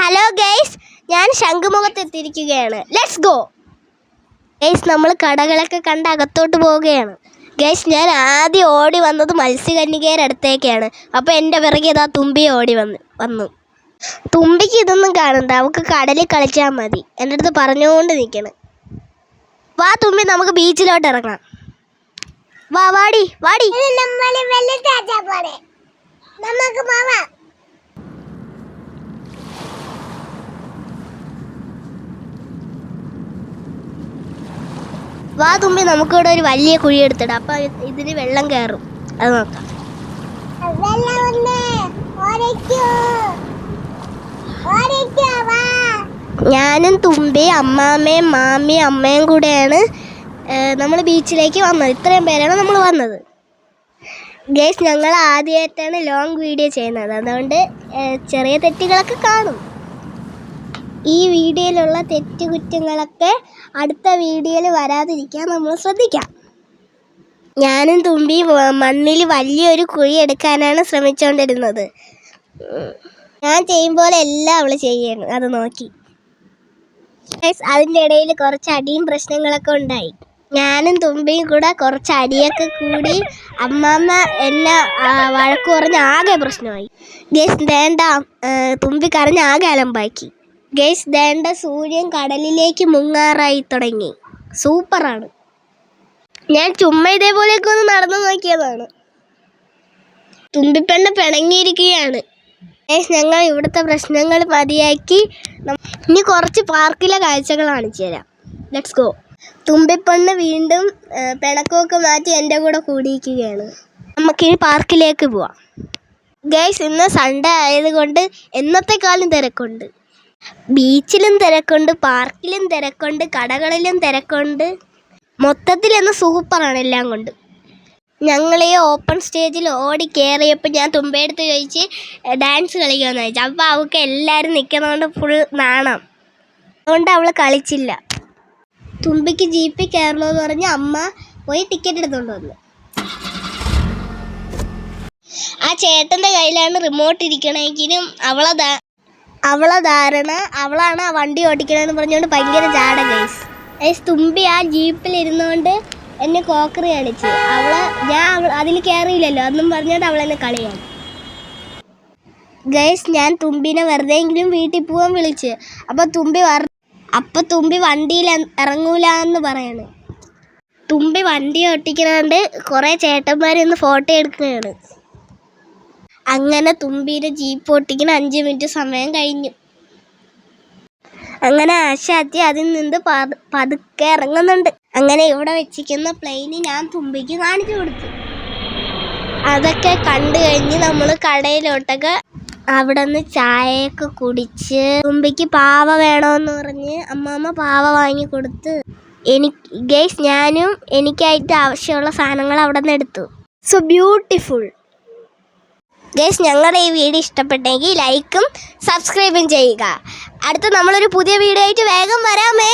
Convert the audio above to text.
Hello guys ഞാൻ ശംഖുമുഖത്ത് എത്തിയിരിക്കുകയാണ് let's go guys നമ്മൾ കടകളൊക്കെ കണ്ട് അകത്തോട്ട് പോവുകയാണ്. ഗൈസ് ഞാൻ ആദ്യം ഓടി വന്നത് മത്സ്യകന്യകയുടെ അടുത്തേക്കാണ് അപ്പോൾ എന്റെ പിറകെ ഇതാ തുമ്പി ഓടി വന്ന് വന്നു. തുമ്പിക്ക് ഇതൊന്നും കാണണ്ട. അവൾക്ക് കടലിൽ കളിച്ചാൽ മതി. എന്റെ അടുത്ത് പറഞ്ഞുകൊണ്ട് നിൽക്കണം. വാ തുമ്പി നമുക്ക് ബീച്ചിലോട്ട് ഇറങ്ങാം. വാ വാടി വാടി. നമുക്ക് പോവാം. വാ തുമ്പി നമുക്കിവിടെ ഒരു വലിയ കുഴി എടുത്തിടാം. അപ്പൊ ഇതിന് വെള്ളം കയറും. അത് നോക്കാം. ഞാനും തുമ്പി അമ്മാമ്മയും മാമിയും അമ്മയും കൂടെയാണ് നമ്മൾ ബീച്ചിലേക്ക് വന്നത്. ഇത്രയും പേരാണ് നമ്മൾ വന്നത്. ഗേസ് ഞങ്ങൾ ആദ്യമായിട്ടാണ് ലോങ് വീഡിയോ ചെയ്യുന്നത്. അതുകൊണ്ട് ചെറിയ തെറ്റുകളൊക്കെ കാണും. ഈ വീഡിയോയിലുള്ള തെറ്റുകുറ്റങ്ങളൊക്കെ അടുത്ത വീഡിയോയിൽ വരാതിരിക്കാൻ നമ്മൾ ശ്രദ്ധിക്കാം. ഞാനും തുമ്പി മണ്ണിൽ വലിയൊരു കുഴി എടുക്കാനാണ് ശ്രമിച്ചുകൊണ്ടിരുന്നത്. ഞാൻ ചെയ്യും പോലെ എല്ലാം അവൾ ചെയ്യണം. അത് നോക്കി. അതിന്റെ ഇടയിൽ കുറച്ച് അടിയും പ്രശ്നങ്ങളൊക്കെ ഉണ്ടായി. ഞാനും തുമ്പിയും കൂടെ കുറച്ച് അടിയൊക്കെ കൂടി അമ്മാമ്മ എന്നെ വഴക്ക് പറഞ്ഞ് ആകെ പ്രശ്നമായി. ഗേസ് വേണ്ട. തുമ്പി കരഞ്ഞ് ആകെ അലമ്പാക്കി. ഗേസ് ദേണ്ട സൂര്യൻ കടലിലേക്ക് മുങ്ങാറായി തുടങ്ങി. സൂപ്പറാണ്. ഞാൻ ചുമ്മാ ഇതേപോലെയൊക്കെ ഒന്ന് നടന്നു നോക്കിയതാണ്. തുമ്പിപ്പെണ്ണ പിണങ്ങിയിരിക്കുകയാണ്. ഗേസ് ഞങ്ങൾ ഇവിടുത്തെ പ്രശ്നങ്ങൾ മതിയാക്കി. ഇനി കുറച്ച് പാർക്കിലെ കാഴ്ചകൾ കാണിച്ചു തരാം. ലെറ്റ്സ് ഗോ തുമ്പിപ്പെണ്ണ് വീണ്ടും പിണക്കമൊക്കെ മാറ്റി എന്റെ കൂടെ കൂടിയിരിക്കുകയാണ്. നമുക്കിനി പാർക്കിലേക്ക് പോവാം. ഗൈസ് ഇന്ന് സൺഡേ ആയതുകൊണ്ട് എന്നത്തെക്കാളും തിരക്കുണ്ട്. ബീച്ചിലും തിരക്കുണ്ട് പാർക്കിലും തിരക്കുണ്ട് കടകളിലും തിരക്കുണ്ട്. മൊത്തത്തിൽ ഇന്ന് സൂപ്പറാണ് എല്ലാം കൊണ്ട്. ഞങ്ങൾ ഈ ഓപ്പൺ സ്റ്റേജിൽ ഓടി കയറിയപ്പോൾ ഞാൻ തുമ്പയെടുത്ത് ചോദിച്ച് ഡാൻസ് കളിക്കാമെന്ന് ചോദിച്ചു അപ്പോൾ അവൾക്ക് എല്ലാവരും നിൽക്കുന്നതുകൊണ്ട് ഫുൾ നാണം. അതുകൊണ്ട് അവൾ കളിച്ചില്ല. തുമ്പിക്ക് ജീപ്പിൽ കയറണമെന്ന് പറഞ്ഞ് അമ്മ പോയി ടിക്കറ്റ് എടുത്തുകൊണ്ട് വന്നു. ആ ചേട്ടന്റെ കയ്യിലാണ് റിമോട്ട് ഇരിക്കണമെങ്കിലും അവളെ ധാ- അവളെ ധാരണ അവളാണ് ആ വണ്ടി ഓടിക്കണമെന്ന് പറഞ്ഞുകൊണ്ട് ഭയങ്കര ചാട ഗൈസ് ഗൈസ് തുമ്പി ആ ജീപ്പിൽ ഇരുന്നുകൊണ്ട് എന്നെ കോക്കറി കളിച്ച് അവൾ ഞാൻ അതിൽ കയറിയില്ലല്ലോ അന്നും പറഞ്ഞോണ്ട് അവൾ എന്നെ കളിയാണ് ഗൈസ് ഞാൻ തുമ്പിനെ വെറുതെ എങ്കിലും വീട്ടിൽ പോകാൻ വിളിച്ച്. അപ്പോൾ തുമ്പി അപ്പം തുമ്പി വണ്ടിയിൽ ഇറങ്ങൂല എന്ന് പറയാണ്. തുമ്പി വണ്ടി ഓട്ടിക്കണോണ്ട് കുറേ ചേട്ടന്മാരൊന്ന് ഫോട്ടോ എടുക്കുകയാണ്. അങ്ങനെ തുമ്പീന്റെ ജീപ്പ് ഓട്ടിക്കുന്ന അഞ്ച് മിനിറ്റ് സമയം കഴിഞ്ഞു. അങ്ങനെ ആശാത്തി അതിൽ നിന്ന് പതുക്കെ ഇറങ്ങുന്നുണ്ട്. അങ്ങനെ ഇവിടെ വെച്ചിരിക്കുന്ന പ്ലെയിന് ഞാൻ തുമ്പിക്ക് കാണിച്ചു കൊടുത്തു. അതൊക്കെ കണ്ടു കഴിഞ്ഞ് നമ്മൾ കടയിലോട്ടൊക്കെ അവിടെ നിന്ന് ചായയൊക്കെ കുടിച്ച് തുമ്പിക്ക് പാവ വേണമെന്ന് പറഞ്ഞ് അമ്മാമ്മ പാവ വാങ്ങി കൊടുത്ത് എനിക്ക് ഗേസ് ഞാനും എനിക്കായിട്ട് ആവശ്യമുള്ള സാധനങ്ങൾ അവിടെ നിന്ന് എടുത്തു. സോ ബ്യൂട്ടിഫുൾ ഗേസ് ഞങ്ങളുടെ ഈ വീഡിയോ ഇഷ്ടപ്പെട്ടെങ്കിൽ ലൈക്കും സബ്സ്ക്രൈബും ചെയ്യുക. അടുത്ത നമ്മളൊരു പുതിയ വീഡിയോ ആയിട്ട് വേഗം വരാമേ.